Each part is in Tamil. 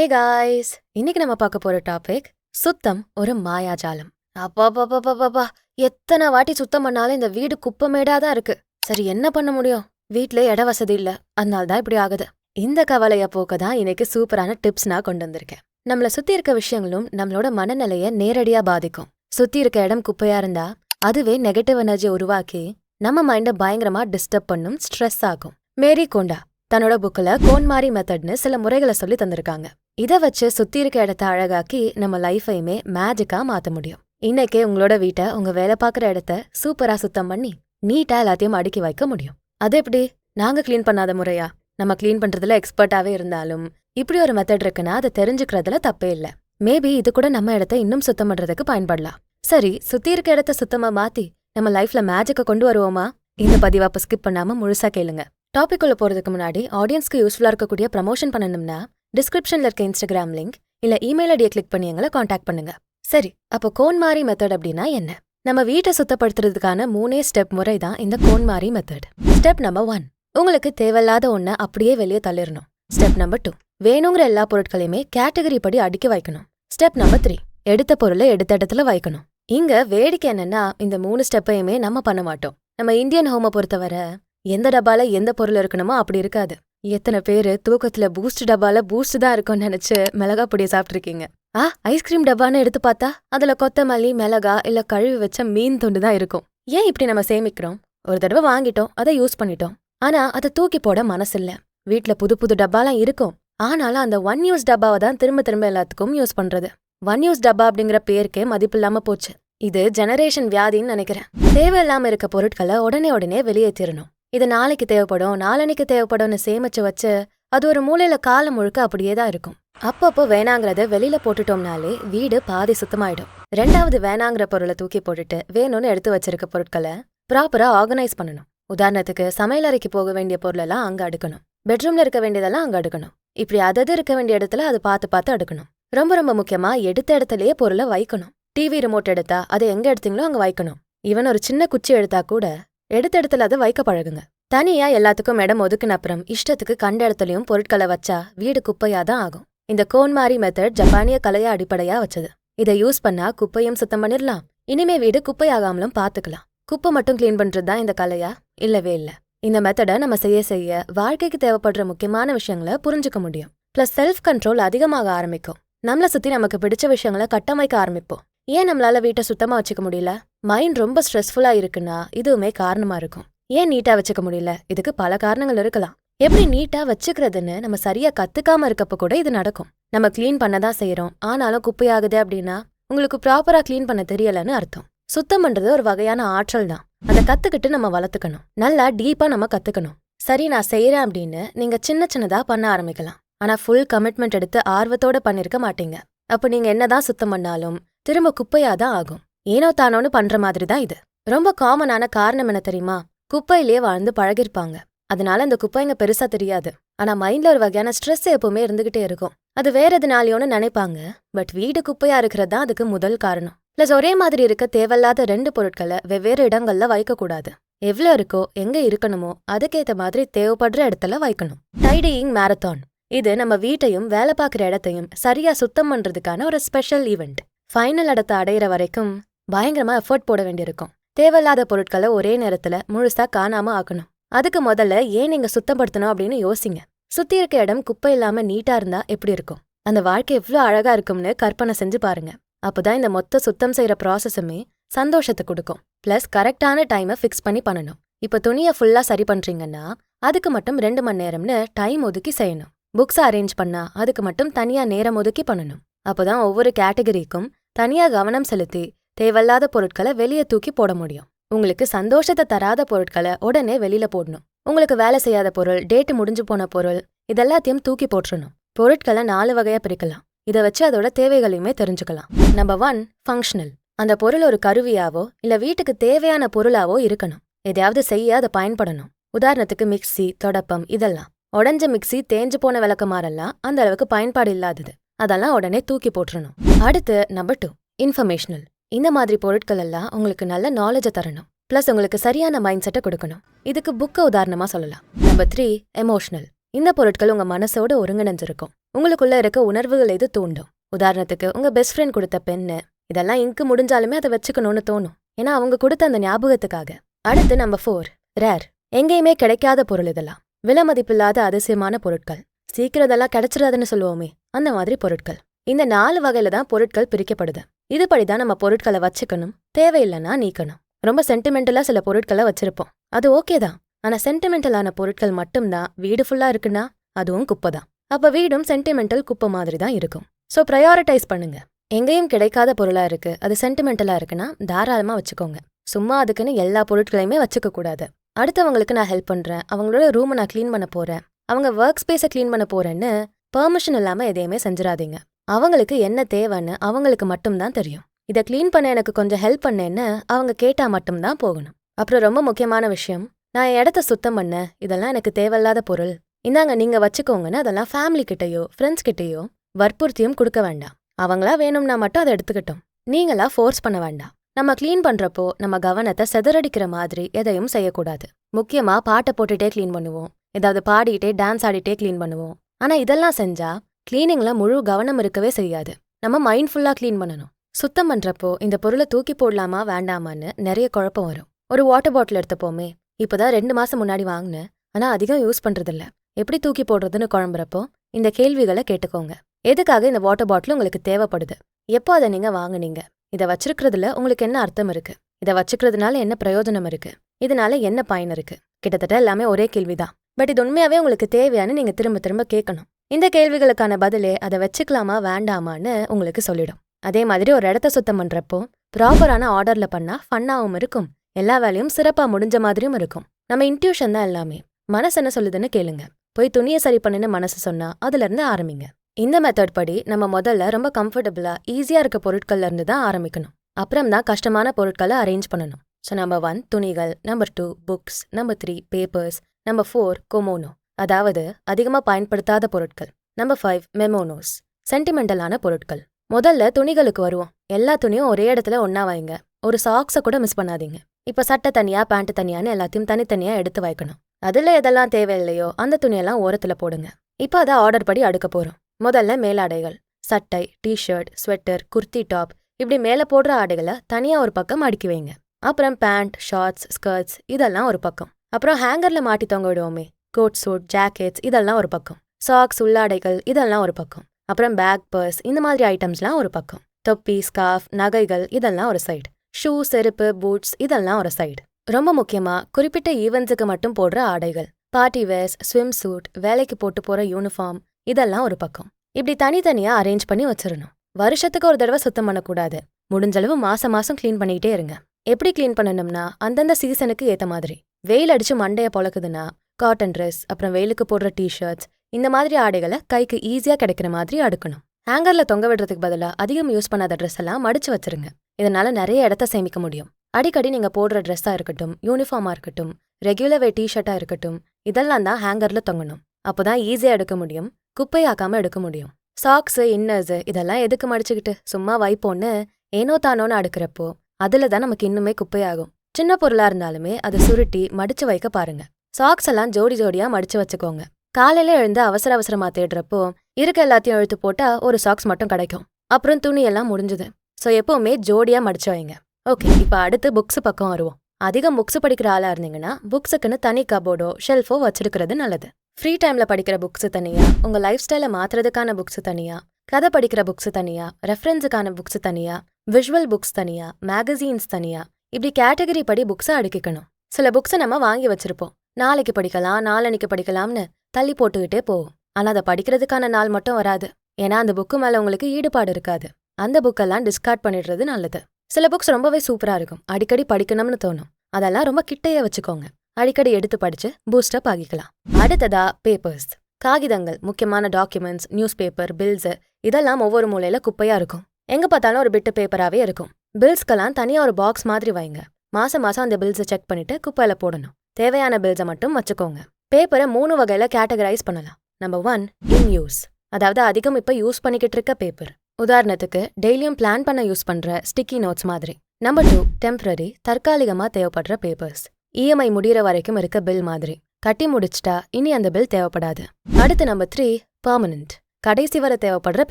ஹே காய்ஸ் இன்னைக்கு நம்ம பார்க்க போற டாபிக் சுத்தம் ஒரு மாயாஜாலம். அப்பா எத்தனை வாட்டி சுத்தம் பண்ணாலும் இந்த வீடு குப்பமேடா தான் இருக்கு. சரி என்ன பண்ண முடியும்? வீட்ல இட வசதி இல்ல. அதனால தான் இப்படி ஆகுது. இந்த கவலைய போக்க தான் இன்னைக்கு சூப்பரான டிப்ஸ் நான் கொண்டு வந்திருக்கேன். நம்மள சுத்தி இருக்க விஷயங்களும் நம்மளோட மனநிலைய நேரடியா பாதிக்கும். சுத்தி இருக்க இடம் குப்பையா இருந்தா அதுவே நெகட்டிவ் எனர்ஜி உருவாக்கி நம்ம மைண்ட பயங்கரமா டிஸ்டர்ப் பண்ணும் ஸ்ட்ரெஸ் ஆகும். மேரி கோண்டா தன்னோட புக்கில் கோன்மாரி மெத்தட்னு சில முறைகளை சொல்லி தந்திருக்காங்க. இத வச்சு சுத்தி இருக்க இடத்த அழகாக்கி நம்ம லைஃபையுமே மேஜிக்கா மாத்த முடியும். இன்னைக்கே உங்களோட வீட்டை உங்க வேலை பார்க்குற இடத்த சூப்பரா சுத்தம் பண்ணி நீட்டா எல்லாத்தையும் அடுக்கி வைக்க முடியும். அது எப்படி? நாங்க க்ளீன் பண்ணாத முறையா? நம்ம க்ளீன் பண்றதுல எக்ஸ்பர்ட்டாவே இருந்தாலும் இப்படி ஒரு மெத்தட் இருக்குன்னா அதை தெரிஞ்சுக்கிறதுல தப்பே இல்ல. மேபி இது கூட நம்ம இடத்த இன்னும் சுத்தம் பண்றதுக்கு பயன்படலாம். சரி சுத்தி இருக்க இடத்த சுத்தமா மாத்தி நம்ம லைஃப்ல மேஜிக்க கொண்டு வருவோமா? இந்த பதிவை ஸ்கிப் பண்ணாம முழுசா கேளுங்க. டாபிக் உள்ள போறதுக்கு முன்னாடி ஆடியன்ஸ்க்கு யூஸ்ஃபுல்லா இருக்கக்கூடிய ப்ரமோஷன் பண்ணணும்னா டிஸ்கிரிப்ஷன்ல இருக்க இன்ஸ்டாகிராம் லிங்க் இல்ல இமெயில் ஐடியை கிளிக் பண்ணி எங்களை காண்டாக்ட் பண்ணுங்க. சரி அப்போ கோன் மாறி மெத்தட் அப்படின்னா என்ன? நம்ம வீட்டை சுத்தப்படுத்துறதுக்கான மூணே ஸ்டெப் முறை தான் இந்த கோன் மாறி மெத்தட் ஸ்டெப் நம்பர் ஒன் உங்களுக்கு தேவையில்லாத ஒன்ன அப்படியே வெளியே தள்ளிடணும். ஸ்டெப் நம்பர் டூ வேணுங்கிற எல்லா பொருட்களையுமே கேட்டகரி படி அடுக்கி வைக்கணும். ஸ்டெப் நம்பர் த்ரீ எடுத்த பொருளை எடுத்த இடத்துல வைக்கணும். இங்க வேடிக்கை என்னன்னா இந்த மூணு ஸ்டெப்பையுமே நம்ம பண்ண மாட்டோம். நம்ம இந்தியன் ஹோமை பொறுத்தவரை எந்த டப்பால எந்த பொருள் இருக்கணுமோ அப்படி இருக்காது. எத்தனை பேரு தூக்கத்துல பூஸ்ட் டப்பால பூஸ்ட் தான் இருக்கும்னு நினைச்சு மிளகா பொடியை சாப்பிட்ருக்கீங்க ஆ ஐஸ்கிரீம் டப்பான்னு எடுத்து பார்த்தா அதுல கொத்தமல்லி மிளகா இல்ல கழுவி வச்ச மீன் துண்டு தான் இருக்கும். ஏன் இப்படி நம்ம சேமிக்கிறோம்? ஒரு தடவை வாங்கிட்டோம் அதை யூஸ் பண்ணிட்டோம். ஆனா அதை தூக்கி போட மனசில்ல. வீட்ல புது புது டப்பாலாம் இருக்கும். ஆனாலும் அந்த ஒன் யூஸ் டப்பாவை தான் திரும்ப திரும்ப எல்லாத்துக்கும் யூஸ் பண்றது. ஒன் யூஸ் டப்பா அப்படிங்கிற பேருக்கே மதிப்பில்லாம போச்சு. இது ஜெனரேஷன் வியாதின்னு நினைக்கிறேன். தேவையில்லாம இருக்க பொருட்களை உடனே உடனே வெளியேற்றிடணும் இது நாளைக்கு தேவைப்படும் நாளனைக்கு தேவைப்படும்னு சேமிச்சு வச்சு அது ஒரு மூலையில காலம் முழுக்க அப்படியே தான் இருக்கும். அப்பப்போ வேணாங்கிறத வெளியில போட்டுட்டோம்னாலே வீடு பாதி சுத்தமாயிடும். ரெண்டாவது வேணாங்கிற பொருளை தூக்கி போட்டுட்டு வேணும்னு எடுத்து வச்சிருக்க பொருட்களை ப்ராப்பரா ஆர்கனைஸ் பண்ணணும். உதாரணத்துக்கு சமையல் அறைக்கு போக வேண்டிய பொருளெல்லாம் அங்க அடுக்கணும். பெட்ரூம்ல இருக்க வேண்டியதெல்லாம் அங்க அடுக்கணும். இப்படி அதது இருக்க வேண்டிய இடத்துல அது பார்த்து பார்த்து அடுக்கணும். ரொம்ப ரொம்ப முக்கியமா எடுத்த இடத்துலயே பொருளை வைக்கணும். டிவி ரிமோட் எடுத்தா அதை எங்க எடுத்தீங்களோ அங்க வைக்கணும். ஈவன் ஒரு சின்ன குச்சி எடுத்தா கூட எடுத்தெடுத்துல அதை வைக்க பழகுங்க. தனியா எல்லாத்துக்கும் இடம் ஒதுக்குன அப்புறம் இஷ்டத்துக்கு கண்ட இடத்துலயும் பொருட்களை வச்சா வீடு குப்பையா தான் ஆகும். இந்த கோன்மாரி மெத்தட் ஜப்பானிய கலைய அடிப்படையா வச்சது. இதை யூஸ் பண்ணா குப்பையும் சுத்தம் பண்ணிடலாம். இனிமே வீடு குப்பையாகாமலும் பாத்துக்கலாம். குப்பை மட்டும் கிளீன் பண்றது தான் இந்த கலையா? இல்லவே இல்ல. இந்த மெத்தடை நம்ம செய்ய செய்ய வாழ்க்கைக்கு தேவைப்படுற முக்கியமான விஷயங்களை புரிஞ்சுக்க முடியும். பிளஸ் செல்ஃப் கண்ட்ரோல் அதிகமாக ஆரம்பிக்கும். நம்மள சுத்தி நமக்கு பிடிச்ச விஷயங்களை கட்டமைக்க ஆரம்பிப்போம். ஏன் நம்மளால வீட்டை சுத்தமா வச்சுக்க முடியல? மைண்ட் ரொம்ப ஸ்ட்ரெஸ்ஃபுல்லா இருக்குன்னா இதுவுமே காரணமா இருக்கும். ஏன் நீட்டா வச்சுக்க முடியல? இதுக்கு பல காரணங்கள் இருக்கலாம். எப்படி நீட்டா வச்சுக்கிறதுன்னு நம்ம சரியா கத்துக்காம இருக்கப்ப கூட இது நடக்கும். நம்ம க்ளீன் பண்ணதான் செய்யறோம் ஆனாலும் குப்பையாகுது அப்படின்னா உங்களுக்கு ப்ராப்பரா க்ளீன் பண்ண தெரியலன்னு அர்த்தம். சுத்தம் பண்றது ஒரு வகையான ஆற்றல் தான். அதை கத்துக்கிட்டு நம்ம வளர்த்துக்கணும். நல்லா டீப்பா நம்ம கத்துக்கணும். சரி நான் செய்யறேன் அப்படின்னு நீங்க சின்ன சின்னதா பண்ண ஆரம்பிக்கலாம். ஆனா ஃபுல் கமிட்மெண்ட் எடுத்து ஆர்வத்தோட பண்ணிருக்க மாட்டீங்க. அப்ப நீங்க என்னதான் சுத்தம் பண்ணாலும் திரும்ப குப்பையாக தான் ஆகும். ஏனோ தானோன்னு பண்ற மாதிரி தான் இது. ரொம்ப காமனான காரணம் என்ன தெரியுமா? குப்பையிலேயே வாழ்ந்து பழகிருப்பாங்க. அதனால அந்த குப்பைங்க பெருசா தெரியாது. ஆனா மைண்ட்ல ஒரு வகையான ஸ்ட்ரெஸ் எப்பவுமே இருந்துகிட்டே இருக்கும். அது வேற எதுனாலயோன்னு நினைப்பாங்க. பட் வீடு குப்பையா இருக்கிறது தான் அதுக்கு முதல் காரணம். பிளஸ் ஒரே மாதிரி இருக்க தேவையில்லாத ரெண்டு பொருட்களை வெவ்வேறு இடங்கள்ல வைக்க கூடாது எவ்வளோ இருக்கோ எங்க இருக்கணுமோ அதுக்கேத்த மாதிரி தேவைப்படுற இடத்துல வைக்கணும். டைடியிங் மேரத்தான் இது நம்ம வீட்டையும் வேலை பார்க்குற இடத்தையும் சரியா சுத்தம் பண்றதுக்கான ஒரு ஸ்பெஷல் ஈவெண்ட் ஃபைனல் இடத்தை அடையிற வரைக்கும் பயங்கரமா எஃபர்ட் போட வேண்டியிருக்கும். தேவையில்லாத பொருட்களை ஒரே நேரத்துல முழுசா காணாம ஆக்கணும். அதுக்கு முதல்ல ஏன் நீங்க சுத்தப்படுத்தணும் அப்படின்னு யோசிங்க. சுத்தி இருக்க இடம் குப்பை இல்லாம நீட்டா இருந்தா எப்படி இருக்கும்? அந்த வாழ்க்கை எவ்வளவு அழகா இருக்கும்னு கற்பனை செஞ்சு பாருங்க. அப்போதான் இந்த மொத்த சுத்தம் செய்யற ப்ராசஸுமே சந்தோஷத்தை கொடுக்கும். பிளஸ் கரெக்டான டைமை ஃபிக்ஸ் பண்ணி பண்ணணும். இப்ப துணியை ஃபுல்லா சரி பண்றீங்கன்னா அதுக்கு மட்டும் ரெண்டு மணி நேரம்னு டைம் ஒதுக்கி செய்யணும். புக்ஸ் அரேஞ்ச் பண்ணா அதுக்கு மட்டும் தனியா நேரம் ஒதுக்கி பண்ணணும். அப்போதான் ஒவ்வொரு கேட்டகரிக்கும் தனியா கவனம் செலுத்தி தேவையில்லாத பொருட்களை வெளியே தூக்கி போட முடியும். உங்களுக்கு சந்தோஷத்தை தராத பொருட்களை உடனே வெளியில போடணும். உங்களுக்கு வேலை செய்யாத பொருள் டேட்டு முடிஞ்சு போன பொருள் இதெல்லாத்தையும் தூக்கி போட்டுறணும். பொருட்களை நாலு வகையா பிரிக்கலாம். இதை வச்சு அதோட தேவைகளையுமே தெரிஞ்சுக்கலாம். நம்பர் ஒன் ஃபங்க்ஷனல் அந்த பொருள் ஒரு கருவியாவோ இல்ல வீட்டுக்கு தேவையான பொருளாவோ இருக்கணும். எதையாவது செய்ய அதை பயன்படணும். உதாரணத்துக்கு மிக்ஸி தொடப்பம் இதெல்லாம். உடஞ்ச மிக்ஸி தேஞ்சு போன விளக்கமாறெல்லாம் அந்த அளவுக்கு பயன்பாடு இல்லாதது. அதெல்லாம் உடனே தூக்கி போட்டுறணும். அடுத்து நம்பர் டூ இன்ஃபர்மேஷனல் இந்த மாதிரி பொருட்கள் எல்லாம் உங்களுக்கு நல்ல நாலேஜை தரணும். ப்ளஸ் உங்களுக்கு சரியான மைண்ட் செட்டை கொடுக்கணும். இதுக்கு புக்கை உதாரணமா சொல்லலாம். நம்பர் த்ரீ எமோஷனல் இந்த பொருட்கள் உங்க மனசோட ஒருங்கிணைஞ்சிருக்கும். உங்களுக்குள்ள இருக்க உணர்வுகள் எது தூண்டும்? உதாரணத்துக்கு உங்க பெஸ்ட் ஃப்ரெண்ட் கொடுத்த பெண்ணு இதெல்லாம் இங்கு முடிஞ்சாலுமே அதை வச்சுக்கணும்னு தோணும். ஏன்னா அவங்க கொடுத்த அந்த ஞாபகத்துக்காக. அடுத்து நம்பர் ஃபோர் ரேர் எங்கேயுமே கிடைக்காத பொருள் இதெல்லாம். விலை மதிப்பில்லாத அதிசயமான பொருட்கள். சீக்கிரம் இதெல்லாம் கிடைச்சிடாதுன்னு சொல்லுவோமே அந்த மாதிரி பொருட்கள். இந்த நாலு வகையில தான் பொருட்கள் பிரிக்கப்படுது. இதுபடிதான் நம்ம பொருட்களை வச்சுக்கணும். தேவையில்லைன்னா நீக்கணும். ரொம்ப சென்டிமெண்டலா சில பொருட்களை வச்சிருப்போம். அது ஓகே தான். ஆனா சென்டிமெண்டலான பொருட்கள் மட்டும்தான் வீடு ஃபுல்லா இருக்குன்னா அதுவும் குப்பை தான் அப்ப வீடும் சென்டிமெண்டல் குப்பை மாதிரி தான் இருக்கும். ஸோ ப்ரையாரிட்டைஸ் பண்ணுங்க. எங்கேயும் கிடைக்காத பொருளா இருக்கு அது சென்டிமெண்டலா இருக்குன்னா தாராளமா வச்சுக்கோங்க. சும்மா அதுக்குன்னு எல்லா பொருட்களையுமே வச்சுக்க கூடாது. அடுத்தவங்களுக்கு நான் ஹெல்ப் பண்றேன் அவங்களோட ரூமை நான் க்ளீன் பண்ண போறேன் அவங்க ஒர்க் ஸ்பேஸை க்ளீன் பண்ண போறேன்னு பெர்மிஷன் இல்லாம எதையுமே செஞ்சிடாதீங்க. அவங்களுக்கு என்ன தேவைன்னு அவங்களுக்கு மட்டும்தான் தெரியும். இதை க்ளீன் பண்ண எனக்கு கொஞ்சம் ஹெல்ப் பண்ணேன்னு அவங்க கேட்டா மட்டும்தான் போகணும். அப்புறம் ரொம்ப முக்கியமான விஷயம் நான் என் இடத்த சுத்தம் பண்ண இதெல்லாம் எனக்கு தேவையில்லாத பொருள். இந்தாங்க நீங்க வச்சுக்கோங்கன்னு அதெல்லாம் ஃபேமிலி கிட்டயோ ஃப்ரெண்ட்ஸ் கிட்டயோ வற்புறுத்தியும் கொடுக்க வேண்டாம். அவங்களா வேணும்னா மட்டும் அதை எடுத்துக்கிட்டோம். நீங்களா ஃபோர்ஸ் பண்ண வேண்டாம். நம்ம க்ளீன் பண்றப்போ நம்ம கவனத்தை செதறடிக்கிற மாதிரி எதையும் செய்யக்கூடாது. முக்கியமா பாட்டை போட்டுட்டே க்ளீன் பண்ணுவோம். ஏதாவது பாடிட்டே டான்ஸ் ஆடிட்டே க்ளீன் பண்ணுவோம். ஆனா இதெல்லாம் செஞ்சா கிளீனிங்ல முழு கவனம் இருக்கவே செய்யாது. நம்ம மைண்ட்ஃபுல்லா க்ளீன் பண்ணணும். சுத்தம் பண்றப்போ இந்த பொருளை தூக்கி போடலாமா வேண்டாமான்னு நிறைய குழப்பம் வரும். ஒரு வாட்டர் பாட்டில் எடுத்தப்போமே இப்போதான் ரெண்டு மாசம் முன்னாடி வாங்கினேன். ஆனா அதிகம் யூஸ் பண்றதில்ல. எப்படி தூக்கி போடுறதுன்னு குழம்புறப்போ இந்த கேள்விகளை கேட்டுக்கோங்க. எதுக்காக இந்த வாட்டர் பாட்டில் உங்களுக்கு தேவைப்படுது? எப்போ அதை நீங்க வாங்குனீங்க? இதை வச்சிருக்கிறதுல உங்களுக்கு என்ன அர்த்தம் இருக்கு? இதை வச்சுக்கிறதுனால என்ன பிரயோஜனம் இருக்கு? இதனால என்ன பயன் இருக்கு? கிட்டத்தட்ட எல்லாமே ஒரே கேள்விதான். பட் இது உண்மையாவே உங்களுக்கு தேவையானு நீங்க திரும்ப திரும்ப கேட்கணும். இந்த கேள்விகளுக்கான பதிலே அதை வச்சுக்கலாமா வேண்டாமான்னு உங்களுக்கு சொல்லிடும். அதே மாதிரி ஒரு இடத்த சுத்தம் பண்றப்போ ப்ராப்பரான ஆர்டர்ல பண்ணா ஃபன்னாவும் இருக்கும். எல்லா வேலையும் சிறப்பா முடிஞ்ச மாதிரியும் இருக்கும். நம்ம இன்ட்யூஷன் தான் எல்லாமே. மனசு என்ன சொல்லுதுன்னு கேளுங்க. போய் துணியை சரி பண்ணுன்னு மனசு சொன்னா அதுல இருந்து ஆரம்பிங்க. இந்த மெத்தட் படி நம்ம முதல்ல ரொம்ப கம்ஃபர்டபுளா ஈஸியா இருக்க பொருட்கள்ல இருந்து தான் ஆரம்பிக்கணும். அப்புறம் தான் கஷ்டமான பொருட்களை அரேஞ்ச் பண்ணணும். ஸோ நம்பர் ஒன் துணிகள். Number two books number three papers number four கொமோனோ அதாவது அதிகமாக பயன்படுத்தாத பொருட்கள். நம்பர் ஃபைவ் மெமோனோஸ் சென்டிமெண்டலான பொருட்கள். முதல்ல துணிகளுக்கு வருவோம். எல்லா துணியும் ஒரே இடத்துல ஒன்றா வைங்க. ஒரு சாக்ஸை கூட மிஸ் பண்ணாதீங்க. இப்ப சட்டை தனியா பேண்ட்டு தனியான்னு எல்லாத்தையும் தனித்தனியா எடுத்து வைக்கணும். அதுல எதெல்லாம் தேவையில்லையோ அந்த துணியெல்லாம் ஓரத்துல போடுங்க. இப்ப அதை ஆர்டர் படி அடுக்க போறோம். முதல்ல மேலாடைகள். சட்டை டிஷர்ட் ஸ்வெட்டர் குர்த்தி டாப் இப்படி மேல போடுற ஆடைகளை தனியா ஒரு பக்கம் அடுக்கி வைங்க. அப்புறம் பேண்ட் ஷார்ட்ஸ் ஸ்கர்ட்ஸ் இதெல்லாம் ஒரு பக்கம். அப்புறம் ஹேங்கர்ல மாட்டி தொங்க விடுவோமே. கோட் சூட் ஜாக்கெட்ஸ் இதெல்லாம் ஒரு பக்கம். சாக்ஸ் உள்ளாடைகள் இதெல்லாம் ஒரு பக்கம். அப்புறம் பேக் பர்ஸ் இந்த மாதிரி ஐட்டம்ஸ்லாம் ஒரு பக்கம். தொப்பி ஸ்கார்ஃப் நகைகள் இதெல்லாம் ஒரு சைடு ஷூ செருப்பு பூட்ஸ் இதெல்லாம் ஒரு சைடு ரொம்ப முக்கியமா குறிப்பிட்ட ஈவெண்ட்ஸுக்கு மட்டும் போடுற ஆடைகள். பார்ட்டி வேர்ஸ் ஸ்விம் சூட் வேலைக்கு போட்டு போற யூனிஃபார்ம் இதெல்லாம் ஒரு பக்கம். இப்படி தனித்தனியா அரேஞ்ச் பண்ணி வச்சிடணும் வருஷத்துக்கு ஒரு தடவை சுத்தம் பண்ணக்கூடாது. முடிஞ்சளவு மாசம் மாசம் க்ளீன் பண்ணிக்கிட்டே இருங்க. எப்படி க்ளீன் பண்ணணும்னா அந்தந்த சீசனுக்கு ஏத்த மாதிரி. வெயில் அடிச்சு மண்டைய பொழக்குதுன்னா காட்டன் ட்ரெஸ் அப்புறம் வெயிலுக்கு போடுற டிஷர்ட்ஸ் இந்த மாதிரி ஆடைகளை கைக்கு ஈஸியா கிடைக்கிற மாதிரி அடுக்கணும். ஹேங்கர்ல தொங்க விடுறதுக்கு பதிலா அதிகம் யூஸ் பண்ணாத ட்ரெஸ் எல்லாம் மடிச்சு வச்சிருங்க. இதனால நிறைய இடத்த சேமிக்க முடியும். அடிக்கடி நீங்க போடுற ட்ரெஸ்ஸா இருக்கட்டும் யூனிஃபார்மா இருக்கட்டும் ரெகுலர் வே டிஷர்ட்டா இருக்கட்டும் இதெல்லாம் தான் ஹேங்கர்ல தொங்கணும். அப்போதான் ஈஸியா எடுக்க முடியும் குப்பையாக்காம எடுக்க முடியும். சாக்ஸு இன்னர்ஸு இதெல்லாம் எதுக்கு மடிச்சுக்கிட்டு? சும்மா வைப்போன்னு ஏனோ தானோன்னு அடுக்கிறப்போ அதில் தான் நமக்கு இன்னுமே குப்பையாகும். சின்ன பொருளா இருந்தாலுமே அதை சுருட்டி மடிச்சு வைக்க பாருங்க. சாக்ஸ் எல்லாம் ஜோடி ஜோடியா மடிச்சு வச்சுக்கோங்க. காலையில எழுந்து அவசர அவசரமா தேடுறப்போ இருக்க எல்லாத்தையும் எழுத்து போட்டா ஒரு சாக்ஸ் மட்டும் கிடைக்கும். அப்புறம் துணி எல்லாம் முடிஞ்சுது. ஸோ எப்பவுமே ஜோடியா மடிச்சு வைங்க. ஓகே இப்போ அடுத்து புக்ஸ் பக்கம் வருவோம். அதிகம் புக்ஸ் படிக்கிற ஆளா இருந்தீங்கன்னா புக்ஸுக்குன்னு தனி கபோர்டோ ஷெல்ஃபோ வச்சிருக்கிறது நல்லது. ஃப்ரீ டைம்ல படிக்கிற புக்ஸ் தனியா உங்க லைஃப் ஸ்டைலை மாத்துறதுக்கான புக்ஸ் தனியா கதை படிக்கிற புக்ஸ் தனியா ரெஃபரன்ஸுக்கான புக்ஸ் தனியா விஷுவல் புக்ஸ் தனியா மேகசீன்ஸ் தனியா இப்படி கேட்டகரி படி புக்ஸை அடுக்கிக்கணும். சில புக்ஸை நம்ம வாங்கி வச்சிருப்போம். நாளைக்கு படிக்கலாம் நாளன்னைக்கு படிக்கலாம்னு தள்ளி போட்டுக்கிட்டே போவோம் ஆனா அதை படிக்கிறதுக்கான நாள் மட்டும் வராது. ஏன்னா அந்த புக்கு மேல உங்களுக்கு ஈடுபாடு இருக்காது. அந்த புக்கெல்லாம் டிஸ்கார்ட் பண்ணிடுறது நல்லது. சில புக்ஸ் ரொம்பவே சூப்பரா இருக்கும். அடிக்கடி படிக்கணும்னு தோணும். அதெல்லாம் ரொம்ப கிட்டையே வச்சுக்கோங்க. அடிக்கடி எடுத்து படிச்சு பூஸ்டப் ஆகிக்கலாம். அடுத்ததா பேப்பர்ஸ் காகிதங்கள் முக்கியமான டாக்குமெண்ட்ஸ் நியூஸ் பேப்பர் பில்ஸ் இதெல்லாம் ஒவ்வொரு மூலையில குப்பையா இருக்கும். எங்க பார்த்தாலும் ஒரு பிட்டு பேப்பராவே இருக்கும். பில்ஸ்க்கெல்லாம் தனியா ஒரு பாக்ஸ் மாதிரி வைங்க. மாசம் மாசம் அந்த பில்ஸை செக் பண்ணிட்டு குப்பையில போடணும். தேவையான பில்ஸை மட்டும் வச்சுக்கோங்க. பேப்பரை மூணு வகையில கேட்டகரைஸ் பண்ணலாம். நம்பர் ஒன் இன் யூஸ் அதாவது அதிகம் இப்ப யூஸ் பண்ணிக்கிட்டு இருக்க பேப்பர் உதாரணத்துக்கு டெய்லியும் பிளான் பண்ண யூஸ் பண்ற ஸ்டிக்கி நோட்ஸ் மாதிரி. நம்பர் டூ டெம்பரரி தற்காலிகமா தேவைப்படுற பேப்பர்ஸ் இஎம்ஐ முடிகிற வரைக்கும் இருக்க பில் மாதிரி. கட்டி முடிச்சிட்டா இனி அந்த பில் தேவைப்படாது. அடுத்து நம்பர் த்ரீ பர்மனன்ட் கடைசி வரை தேவைப்படுற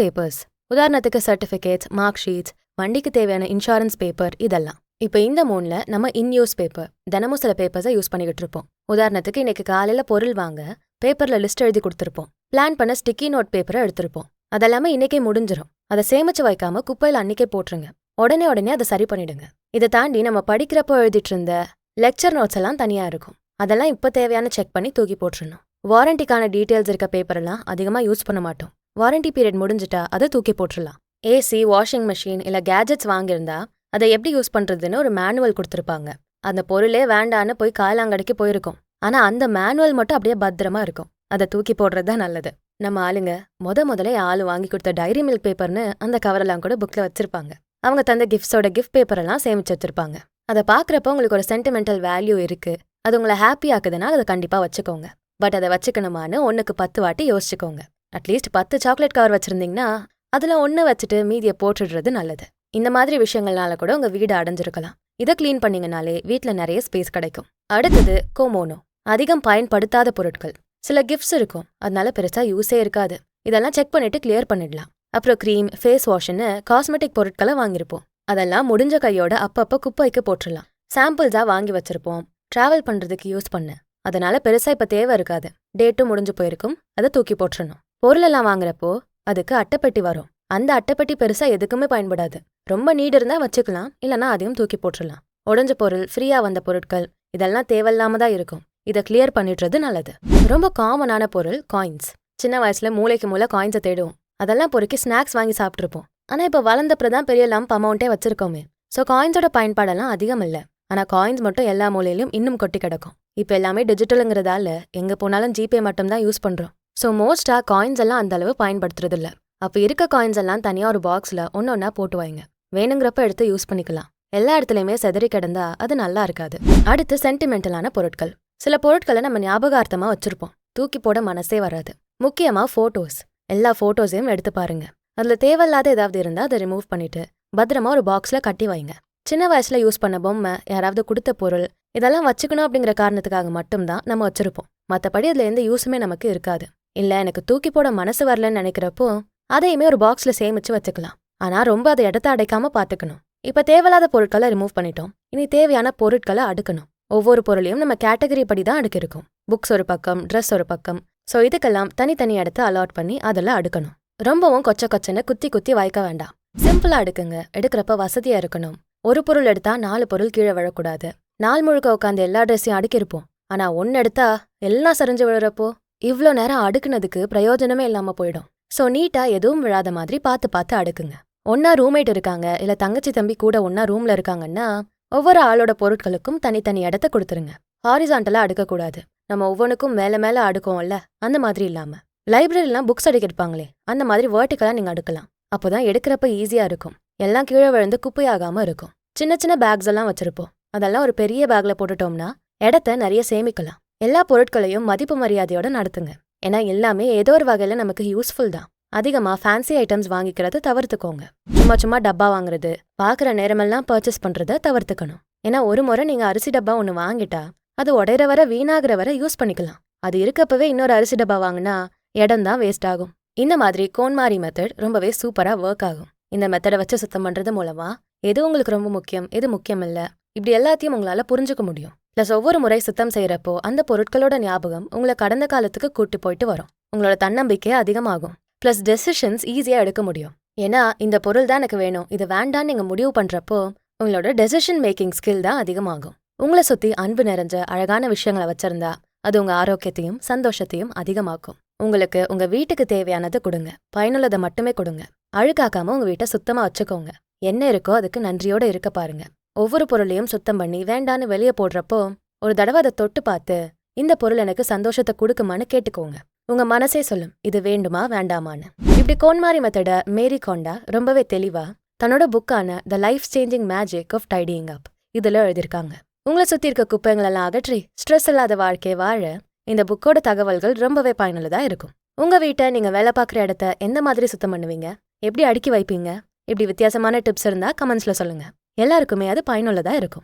பேப்பர்ஸ் உதாரணத்துக்கு சர்டிஃபிகேட்ஸ் மார்க் ஷீட்ஸ் வண்டிக்கு தேவையான இன்சூரன்ஸ் பேப்பர் இதெல்லாம். இப்போ இந்த மூணில் நம்ம இன் நியூஸ் பேப்பர் தினமும் சில பேப்பர்ஸை யூஸ் பண்ணிக்கிட்டு இருப்போம். உதாரணத்துக்கு இன்னைக்கு காலையில் பொருள் வாங்க பேப்பர்ல லிஸ்ட் எழுதி கொடுத்துருப்போம். பிளான் பண்ண ஸ்டிக்கி நோட் பேப்பரை எடுத்திருப்போம். அதெல்லாமே இன்னைக்கே முடிஞ்சிரும். அதை சேமிச்சு வைக்காம குப்பையில் அன்னைக்கே போட்டுருங்க. உடனே உடனே அதை சரி பண்ணிடுங்க. இதை தாண்டி நம்ம படிக்கிறப்போ எழுதிட்டு இருந்த லெக்சர் நோட்ஸ் எல்லாம் தனியாக இருக்கும். அதெல்லாம் இப்போ தேவையான செக் பண்ணி தூக்கி போட்டுருணும் வாரண்டிக்கான டீட்டெயில்ஸ் இருக்க பேப்பரெல்லாம் அதிகமாக யூஸ் பண்ண மாட்டோம். வாரண்டி பீரியட் முடிஞ்சிட்டா அதை தூக்கி போட்டுடலாம் ஏசி வாஷிங் மிஷின் இல்லை கேஜெட்ஸ் வாங்கியிருந்தா அதை எப்படி யூஸ் பண்றதுன்னு ஒரு மேனுவல் கொடுத்துருப்பாங்க. அந்த பொருளே வேண்டான்னு போய் காலாங்கடைக்கு போயிருக்கும். ஆனா அந்த மேனுவல் மட்டும் அப்படியே பத்திரமா இருக்கும். அதை தூக்கி போடுறது தான் நல்லது. நம்ம ஆளுங்க முத முதலே ஆளு வாங்கி கொடுத்த டைரி மில்க் பேப்பர்னு அந்த கவரெல்லாம் கூட புக்ல வச்சிருப்பாங்க. அவங்க தந்த கிஃப்ட்ஸோட கிஃப்ட் பேப்பர் எல்லாம் சேமிச்சு வச்சிருப்பாங்க. அதை பாக்குறப்ப உங்களுக்கு ஒரு சென்டிமெண்டல் வேல்யூ இருக்கு. அது உங்களை ஹாப்பி ஆக்குதுன்னா அதை கண்டிப்பா வச்சுக்கோங்க. பட் அதை வச்சுக்கணுமான்னு ஒன்னுக்கு பத்து வாட்டி யோசிச்சுக்கோங்க. அட்லீஸ்ட் பத்து சாக்லேட் கவர் வச்சிருந்தீங்கன்னா அதுல ஒன்னு வச்சுட்டு மீதியை போட்டுடுறது நல்லது. இந்த மாதிரி விஷயங்கள்னால கூட உங்க வீடு அடைஞ்சிருக்கலாம். இதை க்ளீன் பண்ணீங்கனாலே வீட்ல நிறைய ஸ்பேஸ் கிடைக்கும். அடுத்தது கோமோனோ. அதிகம் பயன்படுத்தாத பொருட்கள். சில கிஃப்ட்ஸ் இருக்கும். அதனால பெருசா யூஸே இருக்காது. இதெல்லாம் செக் பண்ணிட்டு கிளியர் பண்ணிடலாம். அப்புறம் க்ரீம் ஃபேஸ் வாஷ்னு காஸ்மெட்டிக் பொருட்களை வாங்கியிருப்போம். அதெல்லாம் முடிஞ்ச கையோட அப்பப்போ குப்பைக்கு போட்டுடலாம். சாம்பிள்ஸா வாங்கி வச்சிருப்போம். டிராவல் பண்றதுக்கு யூஸ் பண்ண. அதனால பெருசா இப்ப தேவை இருக்காது. டேட்டும் முடிஞ்சு போயிருக்கும். அதை தூக்கி போட்டுறணும். பொருளெல்லாம் வாங்குறப்போ அதுக்கு அட்டைப்பெட்டி வரும். அந்த அட்டைப்பெட்டி பெருசா எதுக்குமே பயன்படாது. ரொம்ப நீட் இருந்தா வச்சுக்கலாம் இல்லனா அதையும் தூக்கி போட்டுடலாம் உடஞ்ச பொருள் ஃப்ரீயா வந்த பொருட்கள் இதெல்லாம் தேவையில்லாம தான் இருக்கும். இதை கிளியர் பண்ணிடுறது நல்லது. ரொம்ப காமனான பொருள் காயின்ஸ் சின்ன வயசுல மூளைக்கு மூளை காயின்ஸை தேடுவோம். அதெல்லாம் பொறுக்கி ஸ்நாக்ஸ் வாங்கி சாப்பிட்ருப்போம் ஆனா இப்போ வளர்ந்தப்பறம் பெரிய லம்ப் அமௌண்ட்டே வச்சிருக்கோமே. ஸோ காயின்ஸோட பயன்பாடெல்லாம் அதிகம் இல்லை. ஆனா காயின்ஸ் மட்டும் எல்லா மூலையிலும் இன்னும் கொட்டி கிடக்கும். இப்போ எல்லாமே டிஜிட்டலுங்கிறதால எங்க போனாலும் ஜிபே மட்டும் தான் யூஸ் பண்றோம். ஸோ மோஸ்டா காயின்ஸ் எல்லாம் அந்த அளவு பயன்படுத்துறது இல்ல அப்ப இருக்க காயின்ஸ் எல்லாம் தனியா ஒரு பாக்ஸ்ல ஒன்னொன்னா போட்டு வைங்க. வேணுங்கிறப்ப எடுத்து யூஸ் பண்ணிக்கலாம். எல்லா இடத்துலயுமே செதறி கிடந்தா அது நல்லா இருக்காது. அடுத்து சென்டிமெண்டலான பொருட்கள். சில பொருட்களை நம்ம ஞாபகார்த்தமா வச்சிருப்போம். தூக்கி போட மனசே வராது. முக்கியமா போட்டோஸ் எல்லா போட்டோஸையும் எடுத்து பாருங்க. அதுல தேவையில்லாத ஏதாவது இருந்தா அதை ரிமூவ் பண்ணிட்டு பத்திரமா ஒரு பாக்ஸ்ல கட்டி வைங்க. சின்ன வயசுல யூஸ் பண்ண பொம்மை யாராவது கொடுத்த பொருள் இதெல்லாம் வச்சுக்கணும் அப்படிங்கிற காரணத்துக்காக மட்டும்தான் நம்ம வச்சிருப்போம். மத்தபடி அதுல எந்த யூஸுமே நமக்கு இருக்காது. இல்ல எனக்கு தூக்கி போட மனசு வரலன்னு நினைக்கிறப்போ அதையுமே ஒரு பாக்ஸ்ல சேமிச்சு வச்சுக்கலாம். ஆனா ரொம்ப அதை இடத்த அடைக்காம பாத்துக்கணும் இப்ப தேவையில்லாத பொருட்களை ரிமூவ் பண்ணிட்டோம். இனி தேவையான பொருட்களை அடுக்கணும். ஒவ்வொரு பொருளையும் நம்ம கேட்டகரி படி தான் அடுக்கிருக்கோம் புக்ஸ் ஒரு பக்கம் ட்ரெஸ் ஒரு பக்கம். ஸோ இதுக்கெல்லாம் தனித்தனி இடத்த அலாட் பண்ணி அதெல்லாம் அடுக்கணும். ரொம்பவும் கொச்ச கொச்சனை குத்தி குத்தி வைக்க வேண்டாம். சிம்பிளா அடுக்குங்க எடுக்கிறப்ப வசதியா இருக்கணும். ஒரு பொருள் எடுத்தா நாலு பொருள் கீழே விழக்கூடாது. நாள் முழுக்க உட்காந்து எல்லா ட்ரெஸ்ஸையும் அடுக்கிருப்போம் ஆனா ஒன்னு எடுத்தா எல்லாம் சரிஞ்சு விழுறப்போ இவ்வளோ நேரம் அடுக்குனதுக்கு பிரயோஜனமே இல்லாம போயிடும். ஸோ நீட்டா எதுவும் விழாத மாதிரி பார்த்து பார்த்து அடுக்குங்க. ஒன்னா ரூம்மேட் இருக்காங்க. இல்ல தங்கச்சி தம்பி கூட ஒன்னா ரூம்ல இருக்காங்கன்னா ஒவ்வொரு ஆளோட பொருட்களுக்கும் தனித்தனி இடத்த கொடுத்துருங்க. ஹாரிசான்டலா அடுக்கக்கூடாது நம்ம ஒவ்வொன்றுக்கும் மேல மேல அடுக்குவோம்ல அந்த மாதிரி இல்லாம. லைப்ரரிலாம் புக்ஸ் அடுக்கிருப்பாங்களே அந்த மாதிரி வேர்ட்டிக்கலா நீங்க அடுக்கலாம். அப்போதான் எடுக்கிறப்ப ஈஸியா இருக்கும். எல்லாம் கீழே விழுந்து குப்பையாகாம இருக்கும். சின்ன சின்ன பேக்ஸ் எல்லாம் வச்சிருப்போம். அதெல்லாம் ஒரு பெரிய பேக்ல போட்டுட்டோம்னா இடத்த நிறைய சேமிக்கலாம். எல்லா பொருட்களையும் மதிப்பு மரியாதையோட நடத்துங்க. ஏன்னா எல்லாமே ஏதோ ஒரு வகையில நமக்கு யூஸ்ஃபுல் தான். அதிகமா ஃபேன்சி ஐட்டம்ஸ் வாங்கிக்கிறத தவிர்த்துக்கோங்க. சும்மா சும்மா டப்பா வாங்குறது பாக்குற நேரமெல்லாம் பர்ச்சேஸ் பண்றத தவிர்த்துக்கணும். ஏன்னா ஒரு முறை நீங்க அரிசி டப்பா ஒன்னு வாங்கிட்டா அது உடையிற வர வீணாகிற வரை யூஸ் பண்ணிக்கலாம். அது இருக்கப்பவே இன்னொரு அரிசி டப்பா வாங்கினா இடம் தான் வேஸ்ட் ஆகும். இந்த மாதிரி கோன்மாரி மெத்தட் ரொம்பவே சூப்பரா ஒர்க் ஆகும். இந்த மெத்தடை வச்சு சுத்தம் பண்றது மூலமா எது உங்களுக்கு ரொம்ப முக்கியம் எது முக்கியம் இல்ல இப்படி எல்லாத்தையும் உங்களால புரிஞ்சுக்க முடியும். பிளஸ் ஒவ்வொரு முறை சுத்தம் செய்யறப்போ அந்த பொருட்களோட ஞாபகம் உங்களை கடந்த காலத்துக்கு கூட்டு போயிட்டு வரும். உங்களோட தன்னம்பிக்கை அதிகமாகும். ப்ளஸ் டெசிஷன்ஸ் ஈஸியாக எடுக்க முடியும். ஏன்னா இந்த பொருள் தான் எனக்கு வேணும். இது வேண்டான்னு நீங்கள் முடிவு பண்ணுறப்போ உங்களோட டெசிஷன் மேக்கிங் ஸ்கில் தான் அதிகமாகும். உங்களை சுற்றி அன்பு நிறைஞ்ச அழகான விஷயங்களை வச்சிருந்தா அது உங்க ஆரோக்கியத்தையும் சந்தோஷத்தையும் அதிகமாக்கும். உங்களுக்கு உங்க வீட்டுக்கு தேவையானதை கொடுங்க. பயனுள்ளதை மட்டுமே கொடுங்க. அழுக்காக்காம உங்க வீட்டை சுத்தமாக வச்சுக்கோங்க. என்ன இருக்கோ அதுக்கு நன்றியோட இருக்க பாருங்க. ஒவ்வொரு பொருளையும் சுத்தம் பண்ணி வேண்டான்னு வெளியே போடுறப்போ ஒரு தடவை அதை தொட்டு பார்த்து இந்த பொருள் எனக்கு சந்தோஷத்தை கொடுக்குமான்னு கேட்டுக்கோங்க. உங்க மனசே சொல்லும் இது வேண்டுமா வேண்டாமான்னு. இப்படி கோன்மாரி மெத்தட மேரி கொண்டா ரொம்பவே தெளிவா தன்னோட புக்கான the life changing magic of tidying up இதுல எழுதியிருக்காங்க. உங்களை சுத்தி இருக்க குப்பைங்களெல்லாம் அகற்றி ஸ்ட்ரெஸ் இல்லாத வாழ்க்கையை வாழ இந்த புக்கோட தகவல்கள் ரொம்பவே பயனுள்ளதா இருக்கும். உங்க வீட்டை நீங்க வேலை பார்க்குற இடத்த எந்த மாதிரி சுத்தம் பண்ணுவீங்க? எப்படி அடுக்கி வைப்பீங்க? இப்படி வித்தியாசமான டிப்ஸ் இருந்தா கமெண்ட்ஸ்ல சொல்லுங்க. எல்லாருக்குமே அது பயனுள்ளதா இருக்கும்.